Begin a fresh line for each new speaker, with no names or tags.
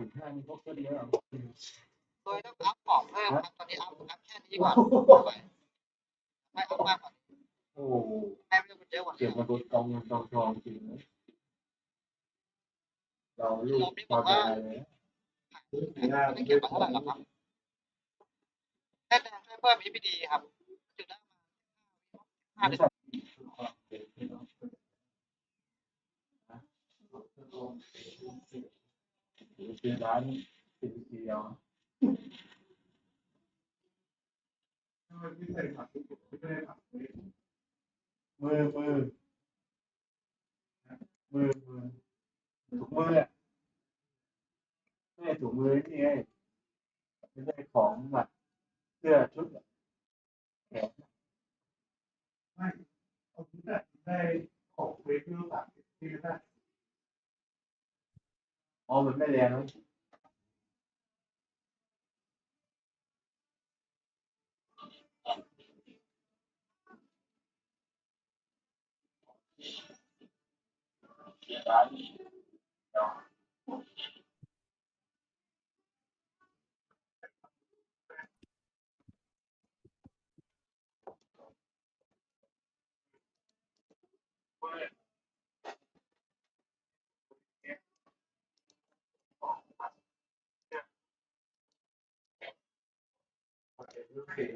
สิบห้านี่พวกก็เยอะ
โดยต้องอัพปอกเพิ่มครับตอนนี้อัพอัพแค่นี้ก่อนไม่ไหวไม่อัพมากกว่า
โอ้
ไม่ต้องเยอะกว่า
เก็บมาบนกองเงินกองทองจริงเราลูกพอใจเลย
ไม่เก็บมาเท่าไหร่หรอกครับแค่แดงแค่เพิ่ม EPD ครับจุดได้มาห้าเดือ น
เป็นร้านสิบเดียวมือมือมือมือถุงมืออะไม่ใช่ถุงมือนี่ไงไม่ใช่ของแบบเสื้อชุดแขน
ได้ขอา
ถุงเว Olabilir
yani. Thank Okay.